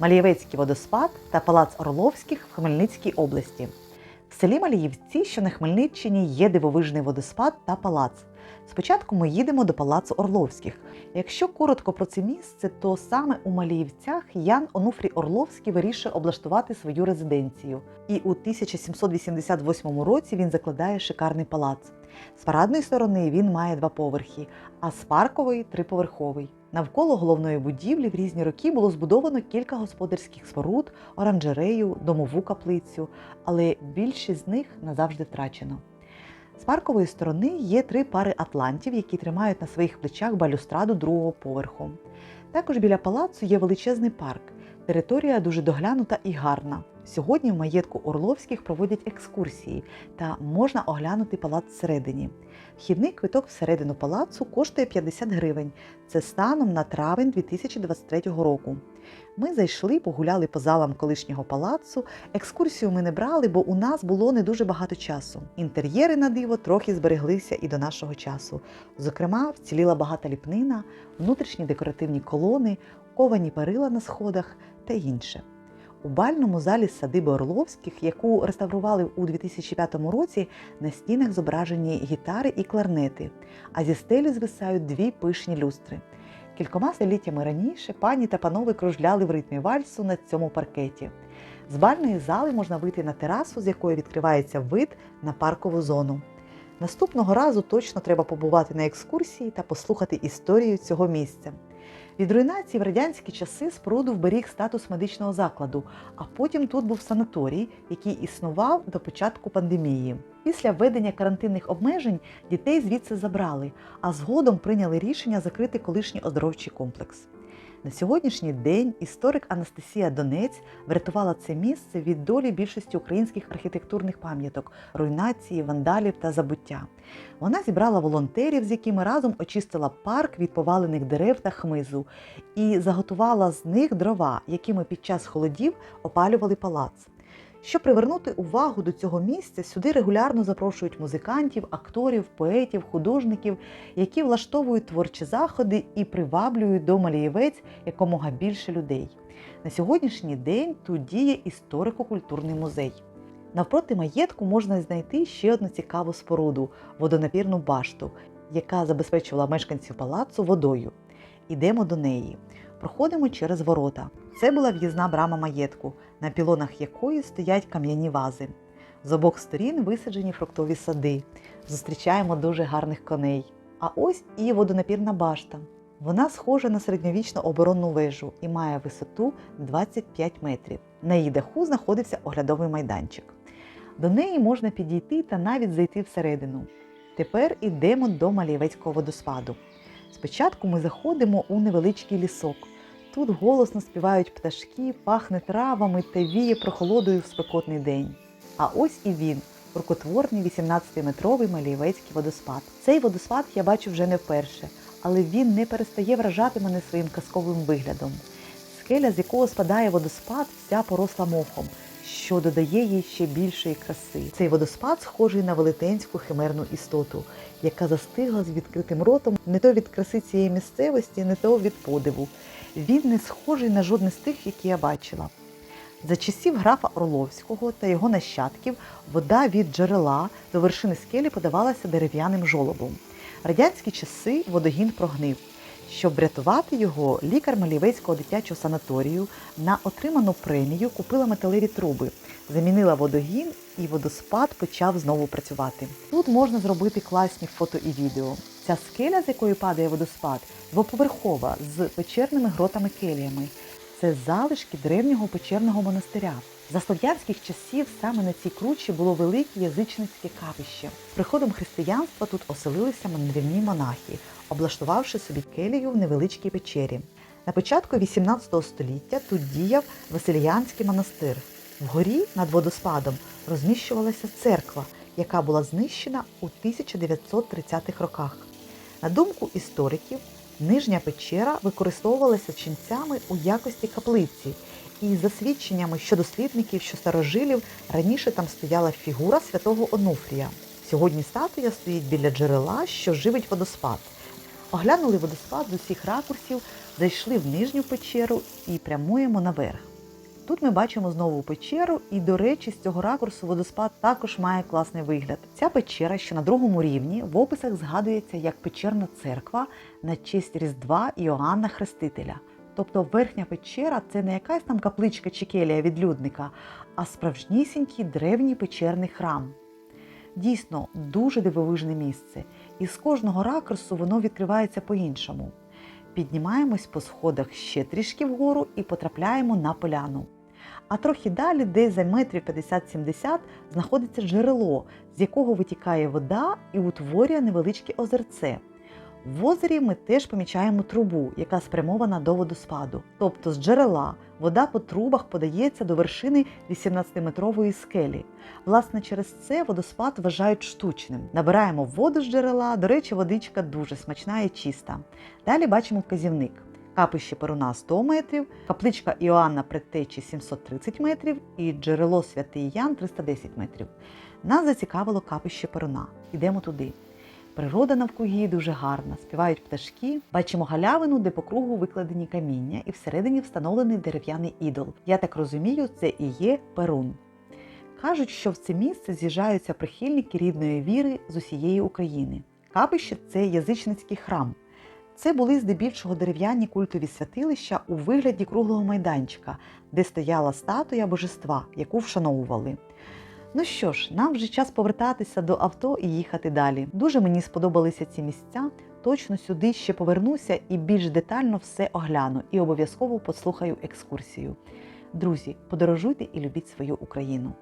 Малієвецький водоспад та Палац Орловських в Хмельницькій області. В селі Маліївці, що на Хмельниччині, є дивовижний водоспад та палац. Спочатку ми їдемо до Палацу Орловських. Якщо коротко про це місце, то саме у Маліївцях Ян Онуфрій Орловський вирішує облаштувати свою резиденцію. І у 1788 році він закладає шикарний палац. З парадної сторони він має два поверхи, а з паркової триповерховий. Навколо головної будівлі в різні роки було збудовано кілька господарських споруд, оранжерею, домову каплицю, але більшість з них назавжди втрачено. З паркової сторони є три пари атлантів, які тримають на своїх плечах балюстраду другого поверху. Також біля палацу є величезний парк. Територія дуже доглянута і гарна. Сьогодні в маєтку Орловських проводять екскурсії та можна оглянути палац всередині. Вхідний квиток всередину палацу коштує 50 гривень. Це станом на травень 2023 року. Ми зайшли, погуляли по залам колишнього палацу. Екскурсію ми не брали, бо у нас було не дуже багато часу. Інтер'єри на диво трохи збереглися і до нашого часу. Зокрема, вціліла багата ліпнина, внутрішні декоративні колони, ковані перила на сходах та інше. У бальному залі садиби Орловських, яку реставрували у 2005 році, на стінах зображені гітари і кларнети, а зі стелі звисають дві пишні люстри. Кількома століттями раніше пані та панове кружляли в ритмі вальсу на цьому паркеті. З бальної зали можна вийти на терасу, з якої відкривається вид на паркову зону. Наступного разу точно треба побувати на екскурсії та послухати історію цього місця. Від руйнації в радянські часи споруду вберіг статус медичного закладу, а потім тут був санаторій, який існував до початку пандемії. Після введення карантинних обмежень дітей звідси забрали, а згодом прийняли рішення закрити колишній оздоровчий комплекс. На сьогоднішній день історик Анастасія Донець врятувала це місце від долі більшості українських архітектурних пам'яток, руйнації, вандалів та забуття. Вона зібрала волонтерів, з якими разом очистила парк від повалених дерев та хмизу, і заготувала з них дрова, якими під час холодів опалювали палац. Щоб привернути увагу до цього місця, сюди регулярно запрошують музикантів, акторів, поетів, художників, які влаштовують творчі заходи і приваблюють до Малієвець якомога більше людей. На сьогоднішній день тут діє історико-культурний музей. Навпроти маєтку можна знайти ще одну цікаву споруду водонапірну башту, яка забезпечувала мешканців палацу водою. Ідемо до неї. Проходимо через ворота. Це була в'їзна брама маєтку, на пілонах якої стоять кам'яні вази. З обох сторін висаджені фруктові сади. Зустрічаємо дуже гарних коней. А ось і водонапірна башта. Вона схожа на середньовічну оборонну вежу і має висоту 25 метрів. На її даху знаходиться оглядовий майданчик. До неї можна підійти та навіть зайти всередину. Тепер ідемо до Малієвецького водоспаду. Спочатку ми заходимо у невеличкий лісок. Тут голосно співають пташки, пахне травами та віє прохолодою в спекотний день. А ось і він, рукотворний 18-метровий Малієвецький водоспад. Цей водоспад я бачу вже не вперше, але він не перестає вражати мене своїм казковим виглядом. Скеля, з якого спадає водоспад, вся поросла мохом, що додає їй ще більшої краси. Цей водоспад схожий на велетенську химерну істоту, яка застигла з відкритим ротом не то від краси цієї місцевості, не то від подиву. Він не схожий на жодне з тих, які я бачила. За часів графа Орловського та його нащадків вода від джерела до вершини скелі подавалася дерев'яним жолобом. Радянські часи водогін прогнив. Щоб врятувати його, лікар Малівецького дитячого санаторію на отриману премію купила металеві труби, замінила водогін і водоспад почав знову працювати. Тут можна зробити класні фото і відео. Ця скеля, з якої падає водоспад, двоповерхова з печерними гротами-келіями. Це залишки древнього печерного монастиря. За слов'янських часів саме на цій кручі було велике язичницьке капище. Приходом християнства тут оселилися мандрівні монахи, облаштувавши собі келію в невеличкій печері. На початку XVIII століття тут діяв Василіянський монастир. Вгорі над водоспадом розміщувалася церква, яка була знищена у 1930-х роках. На думку істориків, нижня печера використовувалася ченцями у якості каплиці, і за свідченнями що дослідників, що старожилів раніше там стояла фігура святого Онуфрія. Сьогодні статуя стоїть біля джерела, що живить водоспад. Оглянули водоспад з усіх ракурсів, зайшли в нижню печеру і прямуємо наверх. Тут ми бачимо знову печеру, і, до речі, з цього ракурсу водоспад також має класний вигляд. Ця печера, що на другому рівні, в описах згадується як печерна церква на честь Різдва Іоанна Хрестителя. Тобто верхня печера це не якась там капличка чи келія відлюдника, а справжнісінький древній печерний храм. Дійсно, дуже дивовижне місце, і з кожного ракурсу воно відкривається по-іншому. Піднімаємось по сходах ще трішки вгору і потрапляємо на поляну. А трохи далі, десь за метрів 50-70, знаходиться джерело, з якого витікає вода і утворює невеличке озерце. В озері ми теж помічаємо трубу, яка спрямована до водоспаду. Тобто з джерела вода по трубах подається до вершини 18-метрової скелі. Власне, через це водоспад вважають штучним. Набираємо воду з джерела, до речі, водичка дуже смачна і чиста. Далі бачимо вказівник. Капище Перуна 100 метрів, капличка Іоанна Предтечі 730 метрів і джерело Святий Ян 310 метрів. Нас зацікавило капище Перуна. Йдемо туди. Природа навкруги дуже гарна, співають пташки. Бачимо галявину, де по кругу викладені каміння, і всередині встановлений дерев'яний ідол. Я так розумію, це і є Перун. Кажуть, що в це місце з'їжджаються прихильники рідної віри з усієї України. Капище це язичницький храм. Це були здебільшого дерев'яні культові святилища у вигляді круглого майданчика, де стояла статуя божества, яку вшановували. Ну що ж, нам вже час повертатися до авто і їхати далі. Дуже мені сподобалися ці місця. Точно сюди ще повернуся і більш детально все огляну і обов'язково послухаю екскурсію. Друзі, подорожуйте і любіть свою Україну.